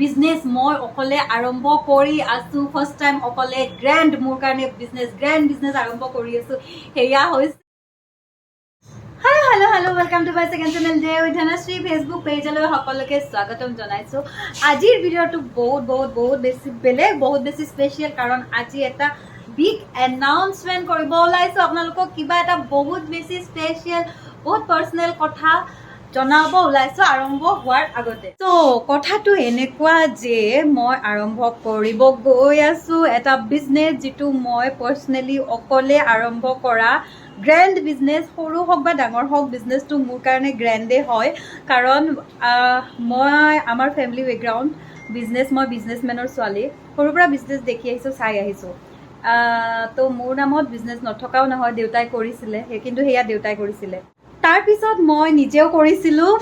Business মই অকলে আৰম্ভ কৰি আছোঁ ফাৰ্ষ্ট টাইম অকলে গ্ৰেণ্ড মোৰ কাৰণে বিজনেছ গ্ৰেণ্ড বিজনেছ আৰম্ভ কৰি আছোঁ। সেয়া হৈছে hi hello' hello' welcome to my second channel J উইধানাশ্ৰী ফেচবুক পেজলৈ সকলোকে স্বাগতম জনাইছোঁ। আজিৰ ভিডিঅ'টো বহুত বহুত বহুত বেছি বেলেগ, বহুত বেছি স্পেচিয়েল কাৰণ আজি এটা বিগ এনাউন্সমেণ্ট কৰিব ওলাইছোঁ। আপোনালোকক কিবা এটা বহুত বেছি স্পেচিয়েল বহুত পাৰ্চনেল কথা জনাব ওলাইছোঁ আৰম্ভ হোৱাৰ আগতে। ত' কথাটো এনেকুৱা যে মই আৰম্ভ কৰিব গৈ আছোঁ। এটা বিজনেছ যিটো মই পাৰ্চনেলি অকলে আৰম্ভ কৰা গ্ৰেণ্ড বিজনেছ সৰু হওক বা ডাঙৰ হওক বিজনেছটো মোৰ কাৰণে গ্ৰেণ্ডে হয়। কাৰণ মই আমাৰ ফেমিলি বেকগ্ৰাউণ্ড বিজনেছ মই বিজনেছমেনৰ ছোৱালী। সৰুৰ পৰা বিজনেছ দেখি আহিছোঁ চাই আহিছোঁ। তো মোৰ নামত বিজনেছ নথকাও নহয় দেউতাই কৰিছিলে। কিন্তু সেয়া দেউতাই কৰিছিলে। তাৰপিছত মই নিজেও কৰিছিলোঁ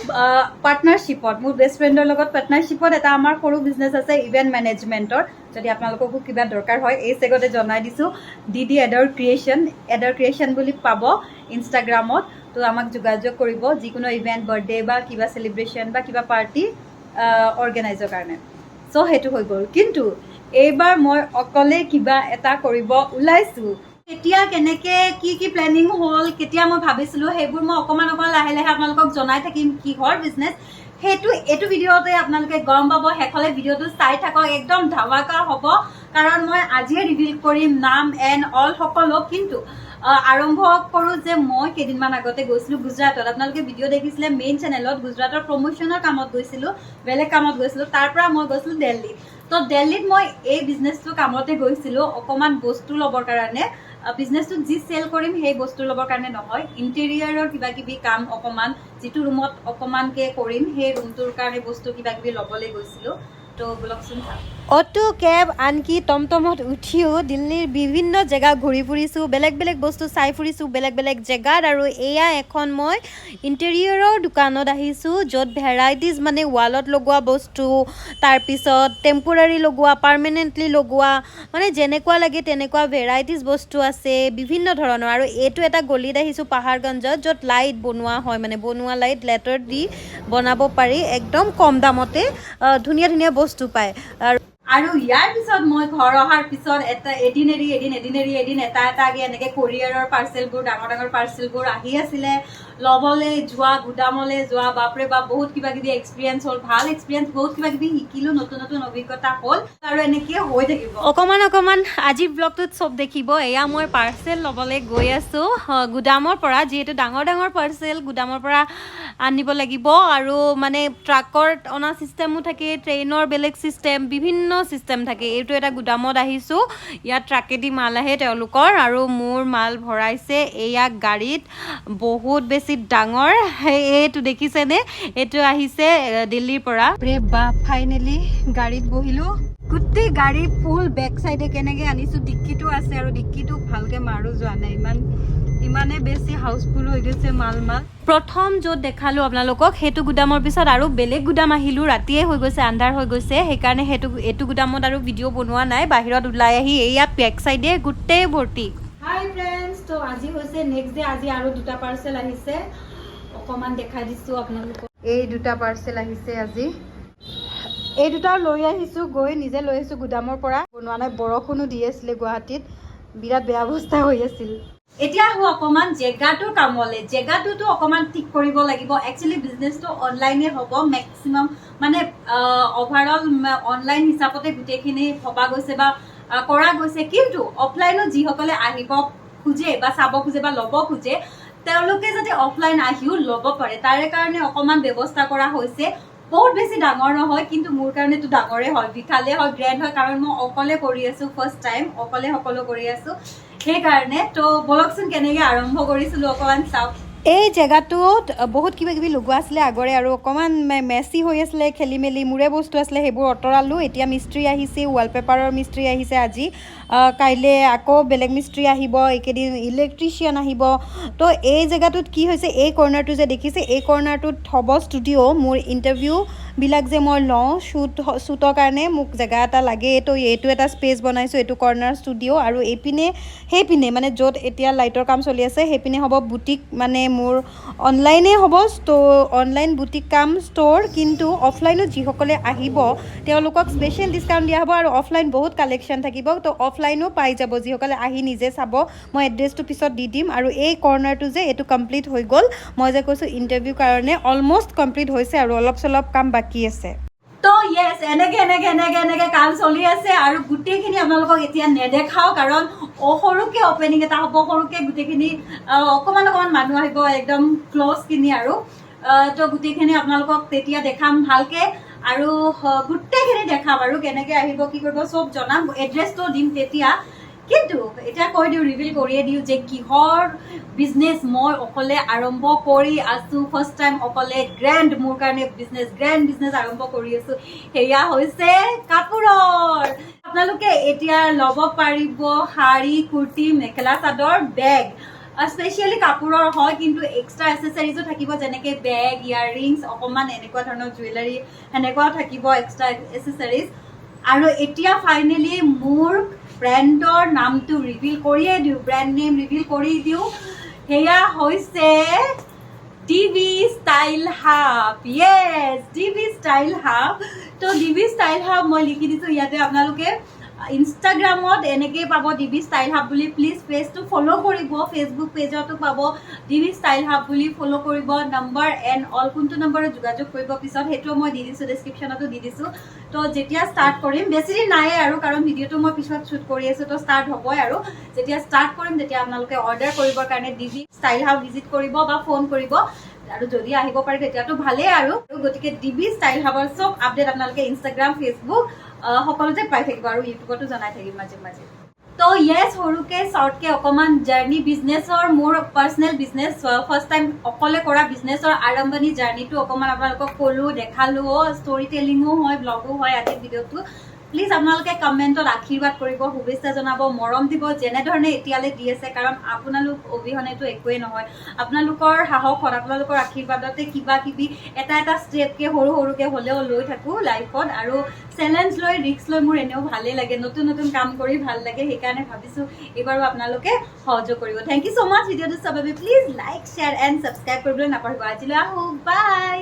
পাৰ্টনাৰশ্বিপত মোৰ বেষ্ট ফ্ৰেণ্ডৰ লগত পাৰ্টনাৰশ্বিপত এটা আমাৰ সৰু বিজনেছ আছে ইভেণ্ট মেনেজমেণ্টৰ যদি আপোনালোককো কিবা দৰকাৰ হয় এই চেগতে জনাই দিছোঁ। ডি ডি এডৰ ক্ৰিয়েশ্যন এডৰ ক্ৰিয়েশ্যন বুলি পাব ইনষ্টাগ্ৰামত তো আমাক যোগাযোগ কৰিব যিকোনো ইভেণ্ট বাৰ্থডে বা কিবা চেলিব্ৰেশ্যন বা কিবা পাৰ্টি অৰ্গেনাইজৰ কাৰণে। চ' সেইটো হৈ গ'ল। কিন্তু এইবাৰ মই অকলে কিবা এটা কৰিব ওলাইছোঁ। কেতিয়া কেনেকে কি কি প্লেনিং হ'ল, কেতিয়া মই ভাবিছিলোঁ, সেইবোৰ মই অকণমান অকণমান লাহে লাহে আপোনালোকক জনাই থাকিম কিহৰ বিজনেছ সেইটো, এইটো ভিডিঅ'তে আপোনালোকে গম পাব, শেষলৈ ভিডিঅ'টো চাই থাকক, একদম ধামাকা হ'ব। কাৰণ মই আজিয়ে ৰিভিল কৰিম নাম এণ্ড অল সকলো। কিন্তু আৰম্ভ কৰোঁ যে মই কেইদিনমান আগতে গৈছিলোঁ গুজৰাটত। আপোনালোকে ভিডিঅ' দেখিছিলে মেইন চেনেলত গুজৰাটৰ প্ৰমোশ্যনৰ কামত গৈছিলোঁ, বেলেগ কামত গৈছিলোঁ। তাৰ পৰা মই গৈছিলোঁ দেল্লীত তো দেল্লীত মই এই বিজনেছটো কামতে গৈছিলোঁ অকণমান বস্তু ল'বৰ কাৰণে। বিজনেছটোত যি চেল কৰিম সেই বস্তু ল'বৰ কাৰণে নহয়। ইণ্টেৰিয়াৰৰ কিবা কিবি কাম অকণমান যিটো ৰুমত অকণমানকৈ কৰিম সেই ৰুমটোৰ কাৰণে বস্তু কিবা কিবি ল'বলৈ গৈছিলোঁ। তো বলকচোন চাওক অটো কেব আনকি টমটমত উঠিও দিল্লীৰ বিভিন্ন জেগা ঘূৰি ফুৰিছোঁ, বেলেগ বেলেগ বস্তু চাই ফুৰিছোঁ, বেলেগ বেলেগ জেগাত আৰু এয়া এখন মই ইণ্টেৰিয়ৰৰ দোকানত আহিছোঁ, য'ত ভেৰাইটিজ মানে ৱালত লগোৱা বস্তু তাৰপিছত টেম্পৰাৰী লগোৱা পাৰ্মানেণ্টলি লগোৱা মানে যেনেকুৱা লাগে তেনেকুৱা ভেৰাইটিজ বস্তু আছে, বিভিন্ন ধৰণৰ। আৰু এইটো এটা গলিত আহিছোঁ পাহাৰগঞ্জত, য'ত লাইট বনোৱা হয় মানে বনোৱা লাইট লেটাৰ দি বনাব পাৰি, একদম কম দামতে ধুনীয়া ধুনীয়া বস্তু পায়। আৰু আৰু ইয়াৰ পিছত মই ঘৰ অহাৰ পিছত এটা এদিন এৰি এদিন এদিন এৰি এদিন এটা এটাকে এনেকে কোৰিয়াৰৰ পাৰ্চেলবোৰ ডাঙৰ ডাঙৰ পাৰ্চেলবোৰ আহি আছিলে। ল'বলৈ যোৱা, গুদামলৈ যোৱা, বাপৰে বাপ, বহুত কিবা কিবি এক্সপিৰিয়েঞ্চ হ'ল, ভালো এক্সপিৰিয়েঞ্চ বহুত কিবা কিবি শিকিলো, নতুন নতুন অভিজ্ঞতা হ'ল আৰু এনেকে হৈ থাকিব। অকণমান অকণমান আজিৰ ব্লগটোত চব দেখিব, এয়া মই পাৰ্চেল ল'বলৈ গৈ আছোঁ। গুদামৰ পৰা, যিহেতু ডাঙৰ ডাঙৰ পাৰ্চেল গুদামৰ পৰা আনিব লাগিব আৰু মানে ট্ৰাকত অনা ছিষ্টেমো থাকে ট্ৰেইনৰ বেলেগ ছিষ্টেম বিভিন্ন ছিষ্টেম থাকে। এইটো এটা গুদামত আহিছোঁ। ইয়াত ট্ৰাকেদি মাল আহে তেওঁলোকৰ আৰু মোৰ মাল ভৰাইছে এয়া গাড়ীত। বহুত বেছি ডাঙৰ। এইটো দেখিছেনে? এইটো আহিছে দিল্লীৰ পৰা। বা ফাইনেলি গাড়ীত বহিলোঁ। গোটেই গাড়ী ফুল বেক চাইডে কেনেকে আনিছো ডিক্কিটো আছে আৰু ডিক্কিটো ভালকে মাৰো যোৱা নাই। ইমান ইমানে বেছি হাউচফুল হৈ গৈছে মাল মাল প্ৰথম য'ত দেখাল আপোনালোকক সেইটো গুদামৰ পিছত আৰু বেলেগ গুদাম আহিলো ৰাতিয়ে হৈ গৈছে আন্ধাৰ হৈ গৈছে। সেইকাৰণে সেইটো এইটো গুদামত আৰু ভিডিঅ' বনোৱা নাই। বাহিৰত ওলাই আহি এইয়া বেক চাইডে গোটেই ভৰ্তি। হাই ফ্ৰেণ্ডছ তো আজি হৈছে নেক্সট ডে আজি আৰু দুটা পাৰ্চেল আহিছে। অকণমান দেখাই দিছোঁ আপোনালোকক। এই দুটা পাৰ্চেল আহিছে আজি। এই দুটা লৈ আহিছোঁ গৈ নিজে লৈ আহিছোঁ গুদামৰ পৰা। বনোৱা নাই বৰষুণো দি আছিলে গুৱাহাটীত। বিৰাট বেয়া অৱস্থা হৈ আছিল। এতিয়া আহোঁ অকণমান জেগাটোৰ কামলৈ। জেগাটোতো অকণমান ঠিক কৰিব লাগিব। একচুৱেলি বিজনেছটো অনলাইনে হ'ব মেক্সিমাম মানে অভাৰঅল অনলাইন হিচাপতে গোটেইখিনি ভবা গৈছে বা কৰা গৈছে। কিন্তু অফলাইনত যিসকলে আহিব খোজে বা চাব খোজে বা ল'ব খোজে, তেওঁলোকে যাতে অফলাইন আহিও ল'ব পাৰে, তাৰে কাৰণে অকণমান ব্যৱস্থা কৰা হৈছে। বহুত বেছি ডাঙৰ নহয়, কিন্তু মোৰ কাৰণেতো ডাঙৰে হয়। বিশালে হয় গ্ৰেণ্ড হয়, কাৰণ মই অকলে কৰি আছোঁ ফাৰ্ষ্ট টাইম অকলে সকলো কৰি আছোঁ। সেইকাৰণে তো বলকচোন কেনেকৈ আৰম্ভ কৰিছিলোঁ অকণমান চাওক। এই জেগাটোত বহুত কিবা কিবি লগোৱা আছিলে আগৰে আৰু অকণমান মেচি হৈ আছিলে, খেলি মেলি মোৰে বস্তু আছিলে, সেইবোৰ আঁতৰালোঁ। এতিয়া মিস্ত্ৰী আহিছে ৱালপেপাৰৰ মিস্ত্ৰী আহিছে আজি। কাইলৈ আকৌ বেলেগ মিস্ত্ৰী আহিব, এইকেইদিন ইলেক্ট্ৰিচিয়ান আহিব। তো এই জেগাটোত কি হৈছে, এই কৰ্ণাৰটো যে দেখিছে, এই কৰ্ণাৰটোত হ'ব ষ্টুডিঅ' মোৰ ইণ্টাৰভিউ বিলাক যে মই লওঁ, শ্বুট শ্বুটৰ কাৰণে মোক জেগা এটা লাগে, এইটো এইটো এটা স্পেচ বনাইছোঁ, এইটো কৰ্ণাৰ ষ্টুডিঅ' আৰু এইপিনে, সেইপিনে মানে য'ত এতিয়া লাইটৰ কাম চলি আছে, সেইপিনে হ'ব বুটিক মানে মোৰ অনলাইনেই হ'ব ষ্ট' অনলাইন বুটিক কাম ষ্ট'ৰ কিন্তু অফলাইনো যিসকলে আহিব, তেওঁলোকক স্পেচিয়েল ডিছকাউণ্ট দিয়া হ'ব আৰু অফলাইন বহুত কালেকশ্যন থাকিব, তো অফলাইনো পাই যাব, যিসকলে আহি নিজে চাব, মই এড্ৰেছটো পিছত দি দিম আৰু এই কৰ্ণাৰটো যে এইটো কমপ্লিট হৈ গ'ল, মই যে কৈছোঁ ইণ্টাৰভিউ কাৰণে অলম'ষ্ট কমপ্লিট হৈছে আৰু অলপ চলপ কাম বাকী আছে। তো এনেকে এনেকে এনেকে এনেকে কাম চলি আছে আৰু গোটেইখিনি আপোনালোকক এতিয়া নেদেখাও কাৰণ সৰুকে অপেনিং এটা হ'ব, সৰুকে গোটেইখিনি অকণমান অকণমান মানুহ আহিব, একদম ক্ল'জখিনি আৰু। তো গোটেইখিনি আপোনালোকক তেতিয়া দেখাম ভালকে আৰু গোটেইখিনি দেখাম আৰু কেনেকে আহিব, কি কৰিব, চব জনাম। এড্ৰেছটো দিম তেতিয়া। কিন্তু, এতিয়া কৈ দিওঁ ৰিভিল কৰিয়ে দিওঁ যে কিহৰ বিজনেছ মই অকলে আৰম্ভ কৰি আছো ফাৰ্ষ্ট টাইম অকলে গ্ৰেণ্ড মোৰ কাৰণে বিজনেছ গ্ৰেণ্ড বিজনেছ আৰম্ভ কৰি আছো। সেয়া হৈছে কাপোৰৰ। আপোনালোকে এতিয়া ল'ব পাৰিব শাৰী, কুৰ্তি, মেখেলা চাদৰ বেগ স্পেচিয়েলি কাপোৰৰ হয়, কিন্তু এক্সট্ৰা এচেচাৰিজো থাকিব, যেনেকে বেগ ইয়াৰৰিংছ অকণমান এনেকুৱা ধৰণৰ জুৱেলাৰী সেনেকুৱাও থাকিব এক্সট্ৰা এচেচাৰিজ আৰু এতিয়া ফাইনেলি মোৰ ব্ৰেণ্ডৰ নামটো ৰিভিল কৰিয়ে দিওঁ ব্ৰেণ্ড নেম ৰিভিল কৰি দিওঁ। সেয়া হৈছে DV style hub yes DV style hub তো ডিভি ষ্টাইল হাব মই লিখি দিছোঁ ইয়াতে আপোনালোকে ইনষ্টাগ্ৰামত এনেকেই পাব ডিভি ষ্টাইল হাব বুলি। প্লিজ পেজটো ফ'ল' কৰিব ফেচবুক পেজতো পাব। ডিভি ষ্টাইল হাব বুলি ফ'ল' কৰিব নম্বৰ এণ্ড অল কোনটো নম্বৰত যোগাযোগ কৰিব পিছত, সেইটোও মই দি দিছোঁ ডেছক্ৰিপশ্যনতো দি দিছোঁ। তো যেতিয়া ষ্টাৰ্ট কৰিম, বেছি দিন নাইয়ে আৰু, কাৰণ ভিডিঅ'টো মই পিছত শ্বুট কৰি আছোঁ, তো ষ্টাৰ্ট হ'বই আৰু। যেতিয়া ষ্টাৰ্ট কৰিম, তেতিয়া আপোনালোকে অৰ্ডাৰ কৰিবৰ কাৰণে ডিভি ষ্টাইল হাব ভিজিট কৰিব বা ফোন কৰিব। আৰু যদি আহিব পাৰে তেতিয়াতো ভালেই আৰু। গতিকে ডিবি ষ্টাইল হাবৰ চব আপডেট আপোনালোকে ইনষ্টাগ্ৰাম ফেচবুক সকলোতে পাই থাকিব আৰু ইউটিউবতো জনাই থাকিম মাজে মাজে। তো য়েছ সৰুকে শ্বৰ্টকে অকণমান জাৰ্ণি বিজনেছৰ মোৰ পাৰ্চনেল বিজনেছ ফাৰ্ষ্ট টাইম অকলে কৰা বিজনেছৰ আৰম্ভণি জাৰ্ণিটো অকণমান আপোনালোকক ক'লোঁ, দেখালোঁ ষ্টৰি টেলিঙো হয় ব্লগো হয় আজিৰ ভিডিঅ'টো প্লিজ আপোনালোকে কমেণ্টত আশীৰ্বাদ কৰিব, শুভেচ্ছা জনাব, মৰম দিব, যেনেধৰণে এতিয়ালৈ দি আছে, কাৰণ আপোনালোক অবিহনেতো একোৱেই নহয়। আপোনালোকৰ সাহসত আপোনালোকৰ আশীৰ্বাদতে কিবা কিবি এটা এটা ষ্টেপকে সৰু সৰুকে হ'লেও লৈ থাকোঁ লাইফত আৰু চেলেঞ্জ লৈ ৰিস্ক লৈ মোৰ এনেও ভালেই লাগে। নতুন নতুন কাম কৰি ভালো লাগে, সেইকাৰণে ভাবিছোঁ এইবাৰো আপোনালোকে সহযোগ কৰিব। থেংক ইউ ছ' মাছ ভিডিঅ'টো চাবৰ please like share and subscribe কৰিবলৈ নাপাহৰিব। আজিলৈ আহোঁ বাই